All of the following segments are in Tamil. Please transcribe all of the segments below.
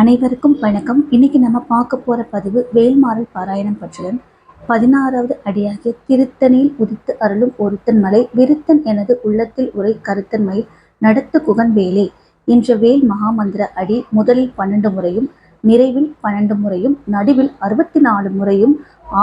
அனைவருக்கும் வணக்கம். இன்னைக்கு நம்ம பார்க்க போற பதிவு வேல்மாறல் பாராயணம் பற்றியன் பதினாறாவது அடியாகிய திருத்தனில் உதித்து அருளும் ஒருத்தன் மலை விருத்தன் எனது உள்ளத்தில் உரை கருத்தன்மையில் நடத்து குகன் வேலே என்ற வேல் மகாமந்திர அடி முதலில் பன்னெண்டு முறையும் நிறைவில் பன்னெண்டு முறையும் நடுவில் அறுபத்தி நாலு முறையும்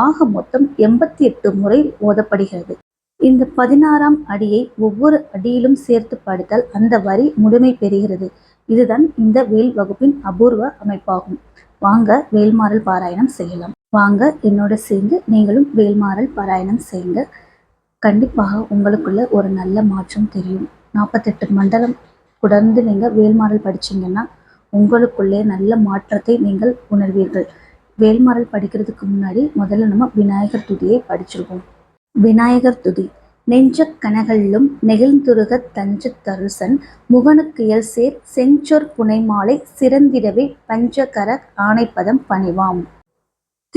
ஆக மொத்தம் எண்பத்தி எட்டு முறை ஓதப்படுகிறது. இந்த பதினாறாம் அடியை ஒவ்வொரு அடியிலும் சேர்த்து படித்தால் அந்த வரி முழுமை பெறுகிறது. இதுதான் இந்த வேல் வகுப்பின் அபூர்வ அமைப்பாகும். வாங்க வேல்மாறல் பாராயணம் செய்யலாம். வாங்க என்னோட சேர்ந்து நீங்களும் வேல்மாறல் பாராயணம் செய்யுங்க. கண்டிப்பாக உங்களுக்குள்ள ஒரு நல்ல மாற்றம் தெரியும். நாற்பத்தெட்டு மண்டலம் தொடர்ந்து நீங்கள் வேல்மாறல் படிச்சீங்கன்னா உங்களுக்குள்ளே நல்ல மாற்றத்தை நீங்கள் உணர்வீர்கள். வேல்மாறல் படிக்கிறதுக்கு முன்னாடி முதல்ல நம்ம விநாயகர் துதியை படிச்சிருவோம் விநாயகர் துதி. நெஞ்சக் கனகல்லும் நெகிழ்ந்துருகத் தஞ்சு தருசன் முகனுக்கியல் சேர் செஞ்சொற் புனைமாலை சிறந்திடவே பஞ்சகர ஆணைப்பதம் பணிவாம்.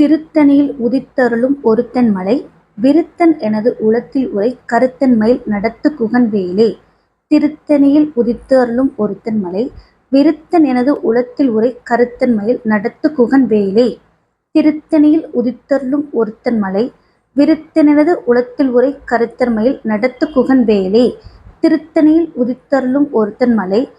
திருத்தணியில் உதித்தருளும் ஒருத்தன் மலை விருத்தன் எனது உளத்தில் உரை கருத்தன் மயில் நடத்து குகன் வேலே. திருத்தணியில் உதித்தருளும் ஒருத்தன் மலை விருத்தன் எனது உளத்தில் உரை கருத்தன் மயில் நடத்து குகன் வேலே. திருத்தணியில் உதித்தருளும் ஒருத்தன் மலை விருத்தினது உளத்தில் உரை கருத்தன்மையில் நடத்து குகன் வேலே. திருத்தணியில் உதித்தருளும் ஒருத்தன் மலை.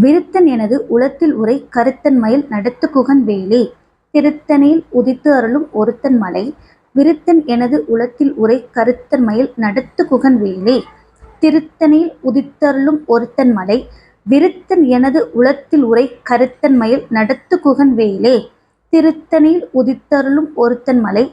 விருத்தன் எனது உளத்தில் உரை கருத்தன்மையில் நடத்து குகன் வேலே. திருத்தணியில் உதித்து அருளும் ஒருத்தன் மலை. விருத்தன் எனது உளத்தில் உரை கருத்தன்மையில் நடத்து குகன் வேலே. திருத்தணியில் உதித்தருளும் ஒருத்தன் மலை. விருத்தன் எனது உளத்தில் உரை கருத்தன்மையில் நடத்து குகன் வேலே. திருத்தணியில் உதித்தருளும் ஒருத்தன் மலை.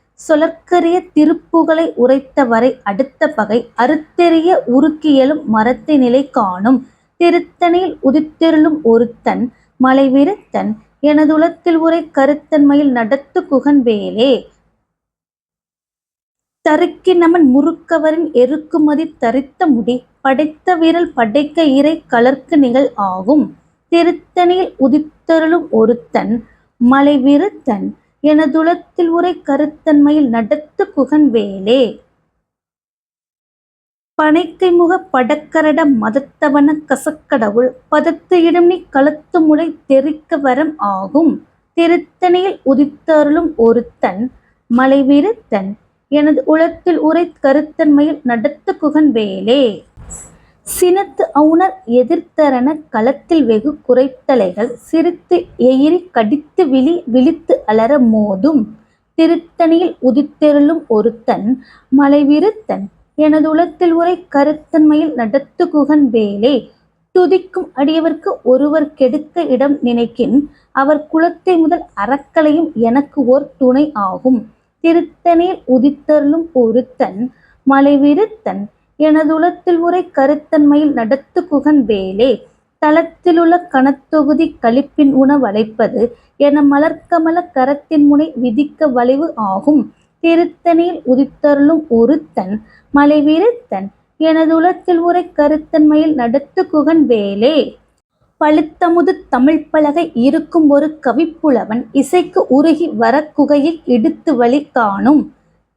சொலற்கரிய திருப்புகளை உரைத்த வரை அடுத்த பகை அறுத்தெறிய உருக்கியலும் மரத்தை நிலை காணும். திருத்தணியில் உதித்தெருளும் ஒருத்தன் மலை விருத்தன் எனதுலத்தில் உரை கருத்தன்மையில் நடத்து குகன் வேலே. தருக்கி நமன் முறுக்கவரின் எருக்குமதி தரித்த முடி படைத்த வீரல் படைக்க இறை கலர்க்கு நிகழ் ஆகும். திருத்தணியில் உதித்தருளும் ஒருத்தன் மலை விருத்தன் எனதுளத்தில் உரை கருத்தன்மையில் நடத்து குகன் வேலே பனைக்கை முக படக்கரட மதத்தவன கசக்கடவுள் பதத்து இடம் நீ களத்து முளை தெரிக்க வரம் ஆகும். திருத்தணியில் உதித்தருளும் ஒருத்தன் மலைவிருத்தன் எனது உளத்தில் உரை கருத்தன்மையில் நடத்து குகன் வேலே சினத்து அவுணர் எதிர்த்தரன களத்தில் வெகு குறைத்தலைகள் சிரித்து எயிரி கடித்து விழி விழித்து அலற மோதும். திருத்தணியில் உதித்தெருளும் ஒருத்தன் மலைவிருத்தன் எனது உலத்தில் உரை கருத்தன்மையில் நடத்து குகன் வேலே. துதிக்கும் அடியவர்க்கு ஒருவர் கெடுக்க இடம் நினைக்கின் அவர் குலத்தை முதல் அறக்கலையும் எனக்கு ஓர் துணை ஆகும். திருத்தணியில் உதித்தருளும் ஒருத்தன் மலைவிருத்தன் எனது உளத்தில் உரை கருத்தன்மையில் நடத்து குகன் வேலே. தளத்திலுள்ள கணத்தொகுதி கழிப்பின் உணவழைப்பது என மலர்க்கமல கரத்தின் முனை விதிக்க வளைவு ஆகும். திருத்தணியில் உதித்தருளும் ஒருத்தன் மலைவிருத்தன் எனது உரை கருத்தன்மையில் நடத்து குகன் வேலே. பழுத்தமுது தமிழ் பலகை இருக்கும் ஒரு கவிப்புலவன் இசைக்கு உருகி வரக்குகையில் இடுத்து வழி காணும்.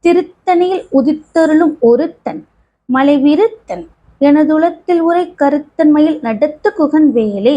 திருத்தணியில் உதித்தருளும் ஒருத்தன் மலைவிருத்தன் எனதுலத்தில் உரை கருத்தன்மையில் நடத்து குகன் வேலே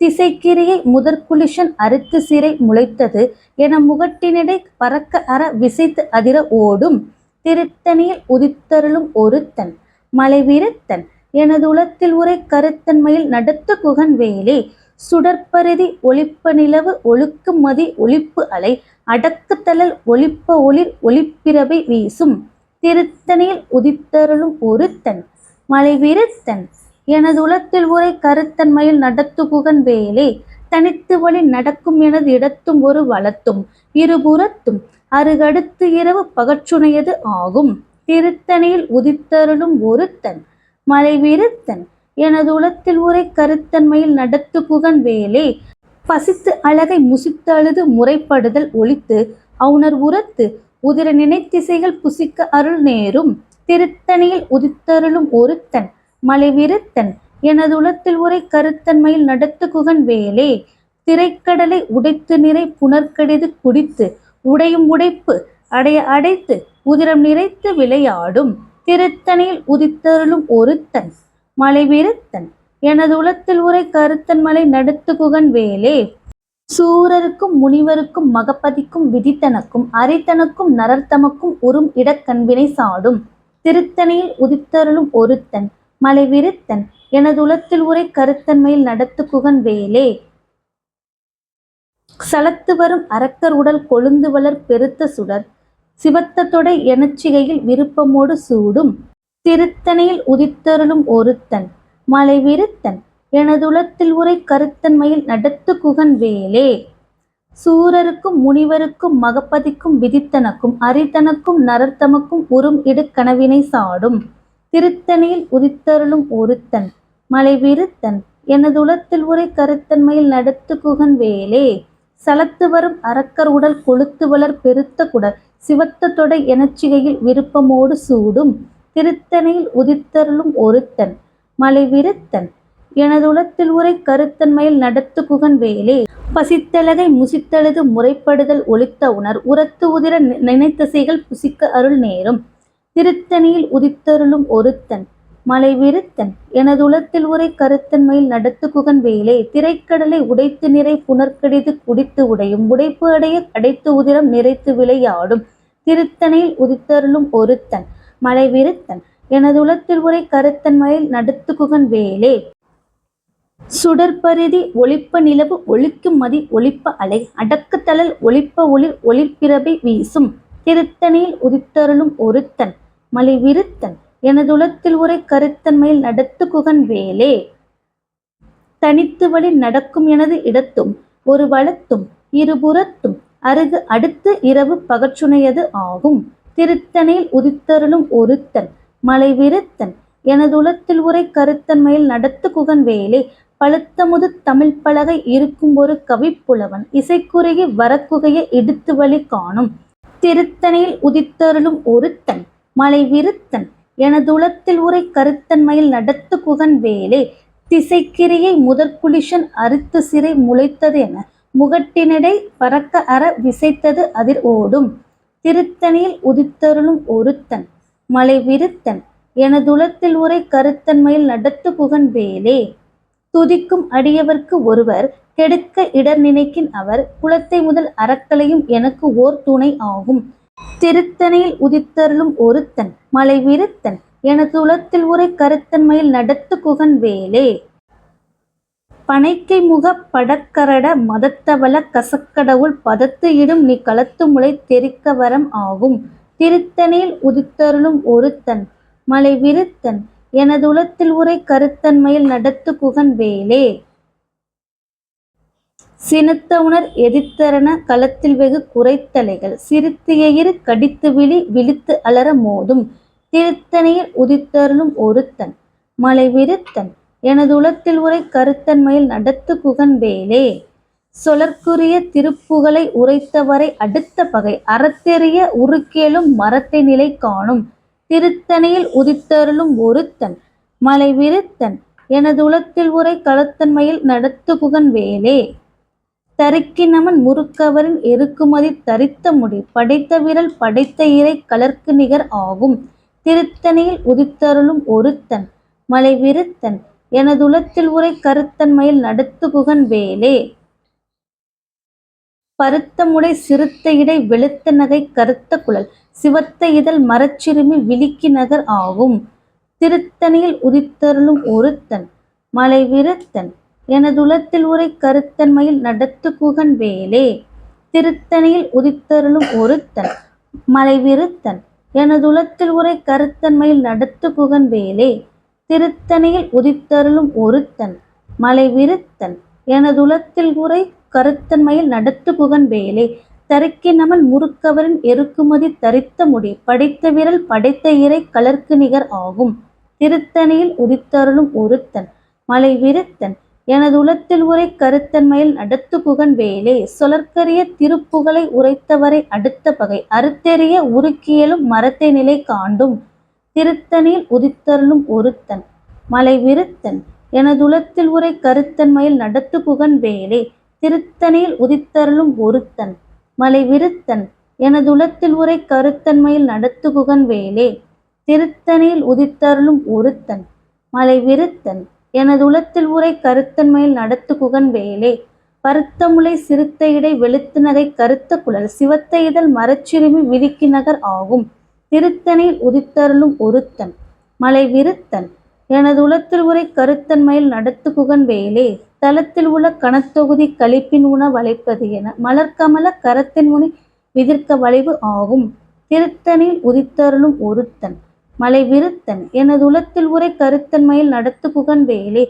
திசைக்கிரியை முதற்குலிஷன் அறுத்து சிறை முளைத்தது என முகட்டினிடை பறக்க அற விசைத்து அதிர ஓடும் திருத்தணியில் உதித்தருளும் ஒருத்தன் மலைவிருத்தன் எனதுலத்தில் உரை கருத்தன்மையில் நடத்து குகன் வேலே சுடற்பரிதி ஒளிப்ப நிலவு ஒழுக்கு மதி ஒளிப்பு அலை அடக்குத்தலல் ஒளிப்ப ஒளிர் ஒளிப்பிரபை வீசும் திருத்தணியில் உதித்தருளும் ஒருத்தன் மலைவிருத்தன். எனது உலத்தில் உரை கருத்தன்மையில் நடத்துகுகன் வேலே. தனித்து வழி நடக்கும் எனது இடத்தும் ஒரு வளத்தும் இருபுறத்தும். அருகடுத்து இரவு பகச்சுணையது ஆகும். திருத்தணியில் உதித்தருளும் ஒருத்தன் மலைவிருத்தன். எனது உலத்தில் உரை கருத்தன்மையில் நடத்துகுகன் வேலே. பசித்து அழகை முசித்தழுது முறைப்படுதல் ஒழித்து அவுணர் உரத்து உதிர நினைத்திசைகள் புசிக்க அருள் நேரும். திருத்தணியில் உதித்தருளும் ஒருத்தன் மலைவிருத்தன். எனது உளத்தில் உரை கருத்தன்மையில் நடத்து குகன் வேலே. திரைக்கடலை உடைத்து நிறை புனர்கடிது குடித்து உடையும் உடைப்பு அடைய அடைத்து உதிரம் நிறைத்து விளையாடும். திருத்தணியில் உதித்தருளும் ஒருத்தன் மலைவிருத்தன். எனது உளத்தில் உரை கருத்தன் மலை நடத்து குகன் வேலே. சூரருக்கும் முனிவருக்கும் மகப்பதிக்கும் விதித்தனக்கும் அரித்தனக்கும் நரர்த்தமக்கும் உறும் இடக்கண்வினை சாடும். திருத்தணியில் உதித்தருளும் ஒருத்தன் மலைவிருத்தன் எனது உளத்தில் உரை கருத்தன்மையில் நடத்து குகன் வேலே. சலத்து வரும் அரக்கர் உடல் கொழுந்து வளர் பெருத்த சுடர் சிவத்த தொடை எனச்சிகையில் விருப்பமோடு சூடும். திருத்தணியில் உதித்தருளும் ஒருத்தன் மலைவிருத்தன் எனதுளத்தில் உரை கருத்தன்மையில் நடத்து குகன் வேலே. சூரருக்கும் முனிவருக்கும் மகப்பதிக்கும் விதித்தனக்கும் அரித்தனக்கும் நரர்த்தமக்கும் உறும் இடு கனவினை சாடும். திருத்தணியில் உதித்தருளும் ஒருத்தன் மலைவிருத்தன் எனதுளத்தில் உரை கருத்தன்மையில் நடத்து குகன் வேலே. சலத்து வரும் அரக்கர் உடல் கொழுத்து வளர் பெருத்த குடல் சிவத்த தொடை எனச்சிகையில் விருப்பமோடு சூடும். திருத்தனையில் உதித்தருளும் ஒருத்தன் மலைவிருத்தன் எனது உளத்தில் உரை கருத்தன்மையில் நடத்து குகன் வேலே. பசித்தலகை முசித்தழுது முறைப்படுதல் ஒழித்த உணர். உரத்து உதிர நினைத்தசைகள் புசிக்க அருள் நேரும். திருத்தணியில் உதித்தருளும் ஒருத்தன். மலைவிருத்தன் எனதுளத்தில் உரை கருத்தன்மையில் நடத்து குகன் வேலே. திரைக்கடலை உடைத்து நிறை புனர்கடிது குடித்து உடையும். உடைப்பு அடைய அடைத்து உதிரம் நிறைத்து விளையாடும். திருத்தணியில் உதித்தருளும் ஒருத்தன். மலைவிருத்தன் எனதுளத்தில் உரை கருத்தன்மையில் நடத்து குகன் வேலே. சுடற்பரிதி ஒளிப்ப நிலவு ஒளிக்கும் மதி ஒளிப்ப அலை. அடக்குத்தழல் ஒளிப்ப ஒளிர் ஒளிர்பிரபை வீசும். திருத்தணியில் உதித்தருளும் ஒருத்தன் மலைவிருத்தன் எனதுலத்தில் உரை கருத்தன்மையில் நடத்து குகன் வேலே. தனித்து வழி நடக்கும் எனது இடத்தும் ஒரு வளத்தும் இருபுறத்தும் அருகு அடுத்து இரவு பகச்சுனையது ஆகும். திருத்தணியில் உதித்தருளும் ஒருத்தன் மலைவிருத்தன் எனதுலத்தில் உரை கருத்தன்மையில் நடத்து குகன் வேலே. பழுத்தமுது தமிழ் பலகை இருக்கும் ஒரு கவிப்புலவன். இசைக்குறைய வரக்குகையை எடுத்து வழி காணும். திருத்தணியில் உதித்தருளும் ஒருத்தன் மலைவிருத்தன் எனதுளத்தில் உரை கருத்தன்மையில் நடத்து குகன் வேலே. திசைக்கிரியை முதற்குலிஷன் அறுத்து சிறை முளைத்தது என முகட்டினிடை பறக்க அற விசைத்தது அதிர் ஓடும். திருத்தணியில் உதித்தருளும் ஒருத்தன் மலைவிருத்தன் எனதுளத்தில் உரை கருத்தன்மையில் நடத்து புகன் வேலே. துதிக்கும் அடியவர்க்கு ஒருவர் கெடுக்க இடர் நினைக்கின் அவர் குலத்தை முதல் அறக்கலையும் எனக்கு ஓர் துணை ஆகும். திருத்தனையில் உதித்தருளும் ஒருத்தன் மலைவிருத்தன் எனது உலத்தில் உரை கருத்தன்மையில் நடத்து குகன் வேலே. பனைக்கை முக படக்கரட மதத்தவள கசக்கடவுள் பதத்து இடும் நீ களத்து முளை தெரிக்க வரம் ஆகும். திருத்தனையில் உதித்தருளும் ஒருத்தன் மலைவிருத்தன் எனது உளத்தில் உரை கருத்தன்மையில் நடத்து குகன் வேலே. சினத்த உணர் எதிர்த்தரண களத்தில் வெகு குறைத்தலைகள். சிரித்து எயிறு கடித்து விழி விழித்து அலற மோதும். திருத்தணியில் உதித்தருளும் ஒருத்தன் மலைவிருத்தன் எனது உளத்தில் உரை கருத்தன்மையில் நடத்து குகன் வேலே. சொலற்குரிய திருப்புகளை உரைத்தவரை அடுத்த பகை. அறத்தெறிய உருக்கேலும் மரத்தை நிலை காணும். திருத்தணியில் உதித்தருளும் ஒருத்தன் மலைவிருத்தன் எனது உலத்தில் உரை களத்தன்மையில் நடத்து புகன் வேலே. தருக்கினமன் முறுக்கவரின் எருக்குமதி தரித்த முடி படைத்த விரல் படைத்த இறை கலர்க்கு நிகர் ஆகும். திருத்தணியில் உதித்தருளும் ஒருத்தன் மலை விருத்தன் எனதுளத்தில் உரை கருத்தன்மையில் நடத்துகுகன் வேலே. பருத்தமுடை சிறுத்த இடை வெளுத்த நகை கருத்த குழல். சிவத்த இதழ் மரச்சிறுமி விழிக்கு நகர் ஆகும். திருத்தணியில் உதித்தருளும் ஒருத்தன் மலை விருத்தன். எனதுலத்தில் உரை கருத்தன்மையில் நடத்து குகன் வேலே. திருத்தணியில் உதித்தருளும் ஒருத்தன் மலை விருத்தன். எனதுலத்தில் உரை கருத்தன்மையில் நடத்து குகன் வேலே. திருத்தணியில் உதித்தருளும் ஒருத்தன் மலை விருத்தன். எனதுலத்தில் உரை கருத்தன்மையில் நடத்து புகன் வேலே. தரிக்கினமன் முறுக்கவரின் எருக்குமதி தரித்த முடி. படைத்த விரல் படைத்த இறை கலர்க்கு நிகர் ஆகும். திருத்தணியில் உதித்தருளும் ஒருத்தன் மலை விருத்தன். எனதுளத்தில் உரை கருத்தன்மையில் நடத்து புகன் வேலே. சொலற்கரிய திருப்புகழை உரைத்தவரை அடுத்த பகை. அறுத்தெறிய உருக்கியலும் மரத்தை நிலை காண்டும். திருத்தணியில் உதித்தருளும் ஒருத்தன் மலை விருத்தன். எனதுலத்தில் உரை கருத்தன்மையில் நடத்து புகன் வேலே. திருத்தணியில் உதித்தருளும் ஒருத்தன் மலை விருத்தன் எனதுலத்தில் உரை கருத்தன்மையில் நடத்துகுகன் வேலே. திருத்தணியில் உதித்தருளும் ஒருத்தன் மலை விருத்தன் எனதுலத்தில் உரை கருத்தன்மையில் நடத்துகுகன் வேலே. பருத்தமுலை சிறுத்த இடை வெளுத்து நகை கருத்த குழல் சிவத்த இதழ் மரச்சிறுமி விதிக்கி நகர் ஆகும். திருத்தணியில் உதித்தருளும் ஒருத்தன் மலை விருத்தன் எனது உளத்தில் உரை கருத்தன்மையில் நடத்துகுகன் வேலே. தளத்தில் உள்ள கணத்தொகுதி கழிப்பின் உண வளைப்பது என மலர்கமல கரத்தின் முனி விதிர்க்க வளைவு ஆகும். திருத்தனில் உதித்தருளும் ஒருத்தன் மலை விருத்தன். எனது உலத்தில் உரை கருத்தன்மையில் நடத்து புகன் வேலே.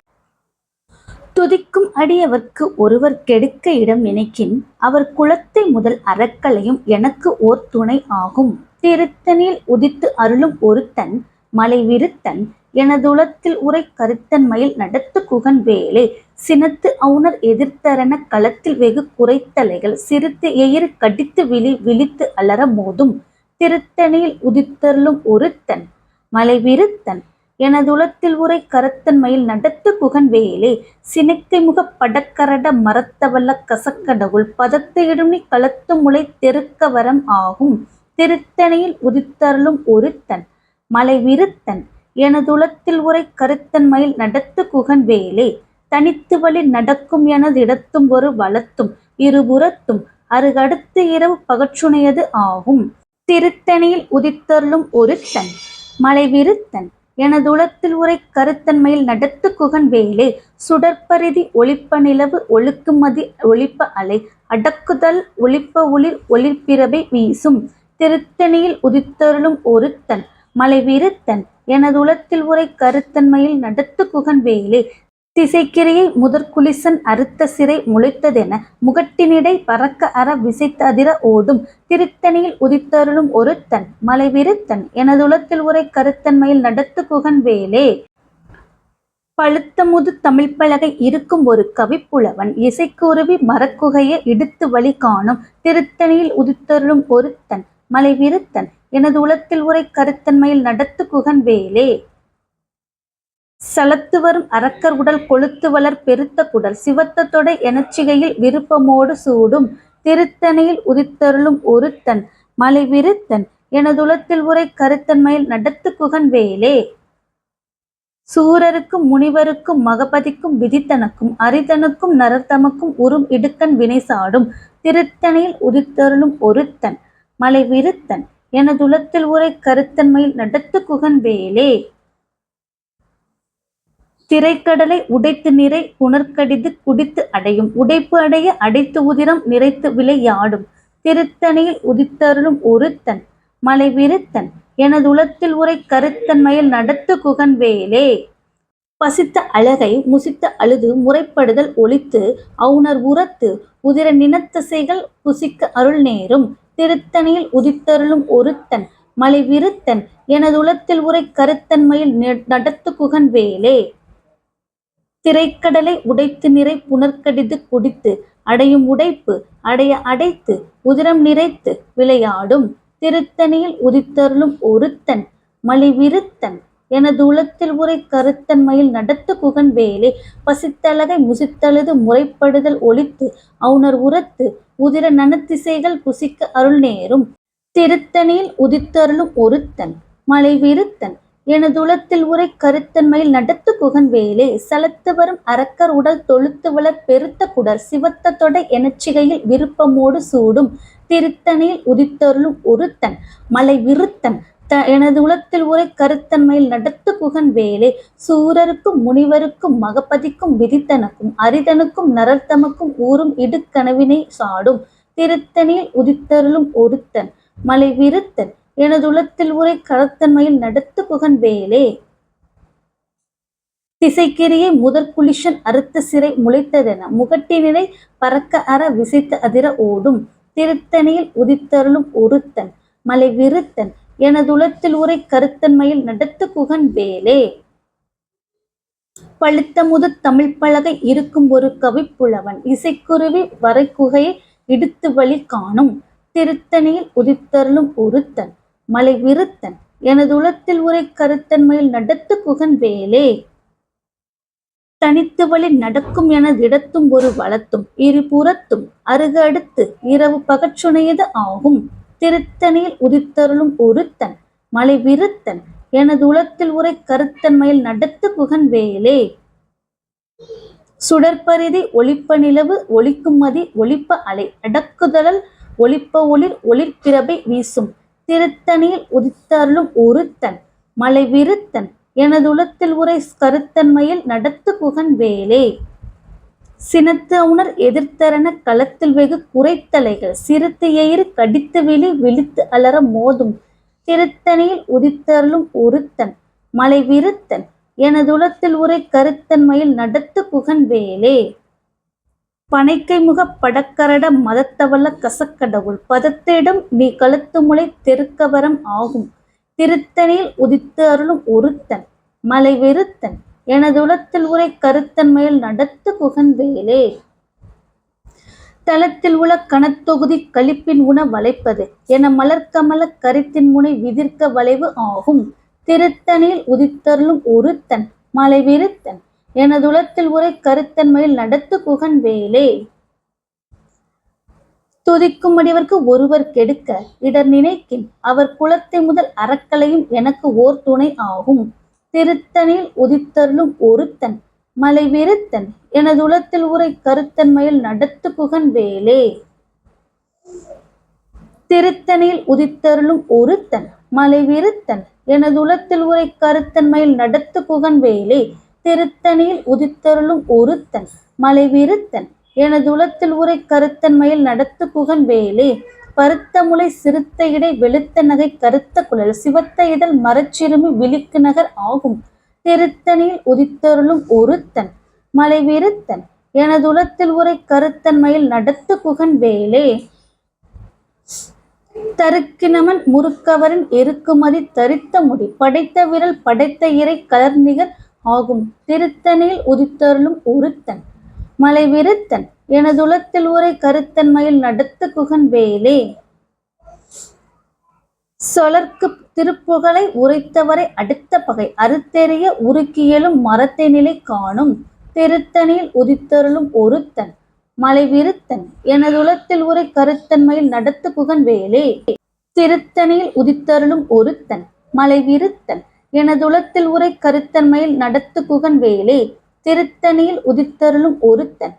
துதிக்கும் அடியவர்க்கு ஒருவர் கெடுக்க இடம் நினைக்கின். அவர் குலத்தை முதல் அறக்கலையும் எனக்கு ஓர் துணை ஆகும். திருத்தனில் உதித்து அருளும் ஒருத்தன் மலை விருத்தன். எனதுளத்தில் உரை கருத்தன் மயில் நடத்து குகன் வேலே. சினத்து அவுணர் எதிர்த்தரன களத்தில் வெகு குறைத்தலைகள். சிறுத்து எயிறு கடித்து விழி விழித்து அலற மோதும். திருத்தணியில் உதித்தருளும் ஒருத்தன் மலை விருத்தன் எனதுளத்தில் உரை கருத்தன்மையில் நடத்து குகன் வேலே. சினைத்தை முக படக்கரட மரத்தவல்ல கசக்கடவுள். பதத்து இடுமி களத்து முளை தெருக்க வரம் ஆகும். திருத்தணியில் உதித்தருளும் ஒருத்தன் மலை விருத்தன் எனதுளத்தில் உரை கருத்தன் மயில் நடத்து குகன் வேலே. தனித்து வழி நடக்கும் எனது இடத்தும் ஒரு வளத்தும் இருபுறத்தும் அருகடுத்து இரவு பகற்றுணையது ஆகும். திருத்தணியில் உதித்தருளும் ஒருத்தன் மலைவிருத்தன் எனதுளத்தில் உரை கருத்தன்மையில் நடத்து குகன் வேலே. சுடற்பரிதி ஒளிப்ப நிலவு ஒழுக்குமதி ஒளிப்ப அலை. அடக்குதல் ஒளிப்ப ஒளிர் ஒளிப்பிறவை வீசும். திருத்தணியில் உதித்தருளும் ஒருத்தன் மலைவிருத்தன் எனது உலத்தில் உரை கருத்தன்மையில் நடத்து குகன் வேலே திசைக்கிரையை முதற்குலிசன் அறுத்த சிறை முளைத்ததென முகட்டினிடை பறக்க அற விசைத்ததிர ஓடும் திருத்தணியில் உதித்தருளும் ஒருத்தன் மலைவிருத்தன் எனது உலத்தில் உரை கருத்தன்மையில் நடத்து குகன் வேலே பழுத்தமுது தமிழ் பலகை இருக்கும் ஒரு கவிப்புலவன் இசைக்குருவி மரக்குகையை இடுத்து வழி காணும் திருத்தணியில் உதித்தருளும் ஒருத்தன் மலை விருத்தன் எனது உளத்தில் உரை கருத்தன்மையில் நடத்து குகன் வேலே சலத்து வரும் அரக்கர் உடல் கொழுத்து வளர் பெருத்த குடல் சிவத்த தொடை எனச்சிகையில் விருப்பமோடு சூடும் திருத்தணையில் உதித்தருளும் ஒருத்தன் மலை விருத்தன் எனதுலத்தில் உரை கருத்தன்மையில் நடத்து குகன் வேலே சூரருக்கும் முனிவருக்கும் மகபதிக்கும் விதித்தனக்கும் அரிதனுக்கும் நரர்தமக்கும் உறும் இடுக்கன் வினை சாடும் திருத்தணியில் உதித்தருளும் ஒருத்தன் மலை விருத்தன் எனதுலத்தில் உரை கருத்தன்மையில் நடத்து குகன் வேலே திரைக்கடலை உடைத்து நிறை புனர்கடிது குடித்து அடையும். உடைப்பு அடைய அடைத்து உதிரம் நிறைத்து விளையாடும் திருத்தணியில் உதித்தருளும் ஒருத்தன் மலை விருத்தன் எனது உரை கருத்தன்மையில் நடத்து குகன் வேலே பசித்த அழகை முசித்த அழுது முறைப்படுதல் ஒழித்து அவுணர் உரத்து உதிர நினத்தசைகள் புசிக்க அருள் நேரும். திருத்தணியில் உதித்தருளும் ஒருத்தன் மலைவிருத்தன் எனது உலத்தில் உரை கருத்தன்மையில் நடத்து குகன் வேலே திரைக்கடலை உடைத்து நிறை புனர்கடிது குடித்து அடையும் உடைப்பு அடைய அடைத்து உதிரம் நிறைத்து விளையாடும். திருத்தணியில் உதித்தருளும் ஒருத்தன் மலிவிருத்தன் எனது உளத்தில் உரை கருத்தன்மையில் நடத்து குகன் வேலே பசித்தலகை முசித்தழுது முறைப்படுதல் ஒழித்து அவுணர் உரத்து உதிர நனத்திசைகள் புசிக்க அருள் நேரும். திருத்தணியில் உதித்தருளும் ஒருத்தன் மலை விருத்தன். எனதுளத்தில் உரை கருத்தன்மையில் நடத்து குகன் வேலே. சலத்து வரும் அரக்கர் உடல் தொழுத்து வளர் பெருத்த குடர். சிவத்த தொடை எனச்சிகையில் விருப்பமோடு சூடும். திருத்தணியில் உதித்தருளும் ஒருத்தன் மலை விருத்தன். த எனது உலத்தில் உரை கருத்தன்மையில் நடத்து குகன் வேலே. சூரருக்கும் முனிவருக்கும் மகபதிக்கும் விதித்தனுக்கும் அரிதனுக்கும் நரர்த்தமுக்கும் ஊறும் இடுக்கனவினை சாடும். திருத்தணியில் உதித்தருளும் ஒருத்தன் மலை விருத்தன் எனதுளத்தில் உரை கருத்தன்மையில் நடத்து புகன் வேலே. திசைக்கிரியை முதற்குளிஷன் அறுத்த சிறை முளைத்ததென முகட்டினிலை பறக்க அற விசைத்த அதிர ஓடும். திருத்தணியில் உதித்தருளும் ஒருத்தன் மலை விருத்தன் எனதுளத்தில் உரை கருத்தன்மையில் நடத்து குகன் வேலே. பழுத்த முது தமிழ் பலகை இருக்கும் ஒரு கவிப்புலவன் இசைக்குருவி வரைக்குகையை இடுத்து வழி காணும். திருத்தணியில் உதித்தருளும் ஒருத்தன் மலை விருத்தன். எனது உளத்தில் உரை கருத்தன்மையில் நடத்து குகன் வேலே. தனித்து வழி நடக்கும் எனது இடத்தும் ஒரு வளத்தும் இரு புறத்தும். இரவு பகச்சுனையது ஆகும். திருத்தணியில் உதித்தருளும் ஒருத்தன் மலை விருத்தன் எனது உலத்தில் உரை கருத்தன்மையில் நடத்து குகன் வேலே. சுடற்பரிதி ஒளிப்ப நிலவு ஒளிக்குமதி ஒளிப்ப அலை அடக்குதலல் ஒளிப்ப ஒளிர் ஒளிர்பிறபை வீசும். திருத்தணியில் உதித்தருளும் ஒருத்தன் மலை விருத்தன் எனதுளத்தில் உரை கருத்தன்மையில் நடத்து குகன் வேலே. சினத்து உணர் எதிர்த்தரன களத்தில் வெகு குறைத்தலைகள். சிறுத்து எயிறு கடித்து விழி விழித்து அலற மோதும். திருத்தணியில் உதித்தருளும் ஒருத்தன் மலை விருத்தன் எனதுளத்தில் உரை கருத்தன்மையில் நடத்து புகன் வேலே. பனைக்கை முக படக்கரட மதத்தவல்ல கசக்கடவுள். பதத்திடம் நீ கழுத்து முளை தெருக்கவரம் ஆகும். திருத்தணியில் உதித்து அருளும் ஒருத்தன் மலை வெறுத்தன் எனது உளத்தில் உரை கருத்தன்மையில் நடத்து குகன் வேலே. தளத்தில் உள்ள கணத்தொகுதி கழிப்பின் உண வளைப்பது என மலர்க்கமல கருத்தின் முனை விதிர்க்க வளைவு ஆகும். திருத்தனில் உதித்தருளும் ஒருத்தன் மலைவிருத்தன் எனதுளத்தில் உரை கருத்தன்மையில் நடத்து குகன் வேலே. துதிக்கும் அடிவர்க்கு ஒருவர் கெடுக்க இடர் நினைக்கின் அவர் குலத்தை முதல் அறக்கலையும் எனக்கு ஓர் துணை ஆகும். திருத்தனில் உதித்தருளும் ஒருத்தன் மலை விருத்தன் எனதுளத்தில் உரை கருத்தன்மையில் நடத்து புகன் வேலே. திருத்தனில் உதித்தருளும் ஒருத்தன் மலை விருத்தன் எனதுளத்தில் உரை கருத்தன்மையில் நடத்து புகன் வேலே. திருத்தணியில் உதித்தருளும் ஒருத்தன் மலை விருத்தன் எனதுளத்தில் உரை கருத்தன்மையில் நடத்து புகன் வேலே. பருத்த முளை சிறுத்த இடை வெளுத்த நகை கருத்த குழல். சிவத்த இதழ் மரச்சிறுமி விழிக்கு நகர் ஆகும். திருத்தணியில் உதித்தருளும் ஒருத்தன் மலை விருத்தன் எனதுளத்தில் உரை கருத்தன்மையில் நடத்து புகன் வேலே. தருக்கினமன் முறுக்கவரின் எருக்குமதி தரித்த முடி. படைத்த விரல் படைத்த இறை கலர்நிகர் ஆகும். திருத்தணியில் உதித்தருளும் ஒருத்தன் மலை எனதுலத்தில் எனதுளத்தில் உரை கருத்தன்மையில் நடத்து குகன் வேலே. சொலர்க்கு திருப்புகழை உரைத்தவரை அடுத்த பகை. அறுத்தெறிய உருக்கியலும் மரத்தை நிலை காணும். திருத்தணியில் உதித்தருளும் ஒருத்தன். மலைவிருத்தன் எனதுலத்தில் உரை கருத்தன்மையில் நடத்து குகன் வேலே. திருத்தணியில் உதித்தருளும் ஒருத்தன். மலைவிருத்தன் எனதுலத்தில் உரை கருத்தன்மையில் நடத்து குகன் வேலே. திருத்தணியில் உதித்தருளும் ஒருத்தன்.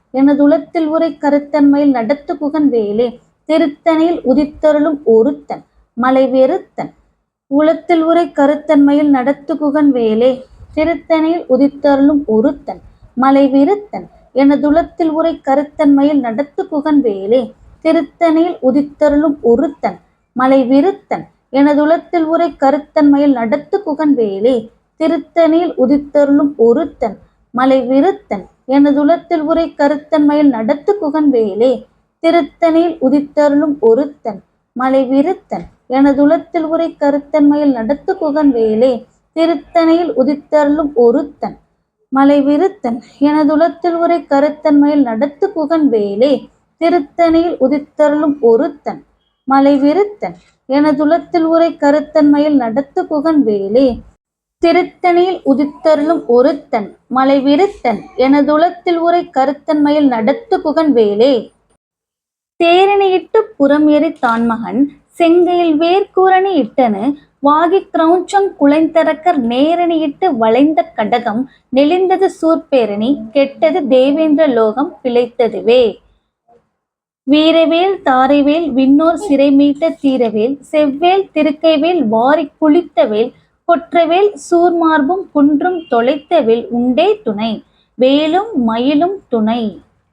எனதுளத்தில் உரை கருத்தன்மையில் நடத்து புகன் வேலே. திருத்தணியில் உதித்தருளும் ஒருத்தன் மலை வெறுத்தன். உளத்தில் உரை கருத்தன்மையில் நடத்து புகன் வேலே. திருத்தணியில் உதித்தருளும் ஒருத்தன் மலை எனது எனதுளத்தில் உரை கருத்தன்மையில் நடத்து புகன் வேலே. திருத்தணியில் உதித்தருளும் ஒருத்தன் மலை விருத்தன் எனதுளத்தில் உரை கருத்தன்மையில் நடத்து குகன் வேலே. திருத்தணியில் உதித்தருளும் ஒருத்தன் மலை விருத்தன் எனதுளத்தில் உரை கருத்தன்மையில் நடத்து குகன் வேலே. திருத்தனில் உதித்தருளும் ஒருத்தன் மலை விருத்தன். எனதுளத்தில் உரை கருத்தன்மையில் நடத்து குகன் திருத்தனையில் உதித்தருளும் ஒருத்தன் மலை விருத்தன். எனதுளத்தில் உரை கருத்தன்மையில் நடத்து குகன் வேலே. திருத்தணியில் உதித்தருளும் ஒருத்தன் மலை விருத்தன். எனதுளத்தில் உரை கருத்தன்மையில் நடத்து குகன் வேலே. திருத்தணியில் உதித்தருளும் ஒருத்தன் மலை விருத்தன் எனதுளத்தில் உரை கருத்தன்மையில் நடத்து குகன் வேலே. தேரணியிட்டு புறம் எரி தான்மகன் செங்கையில் வேர்கூரணி இட்டனு வாகி கிரௌஞ்சங் குலைந்தரக்கர் நேரணியிட்டு வளைந்த கடகம் நெளிந்தது சூர்பேரணி கெட்டது தேவேந்திர லோகம் பிழைத்ததுவே. வீரவேல் தாரைவேல் விண்ணோர் சிறை மீட்ட தீரவேல் செவ்வேல் திருக்கைவேல் வாரி குளித்தவேல் கொற்றவேல் சூர்மார்பும் குன்றும் தொலைத்தவில் உண்டே துணை. வேலும் மயிலும் துணை.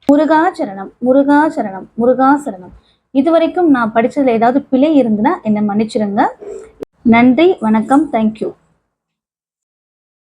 முருகாச்சரணம் முருகாச்சரணம் முருகாசரணம். இதுவரைக்கும் நான் படிச்சதுல ஏதாவது பிழை இருந்துன்னா என்னை மன்னிச்சிடுங்க நன்றி வணக்கம் தேங்க்யூ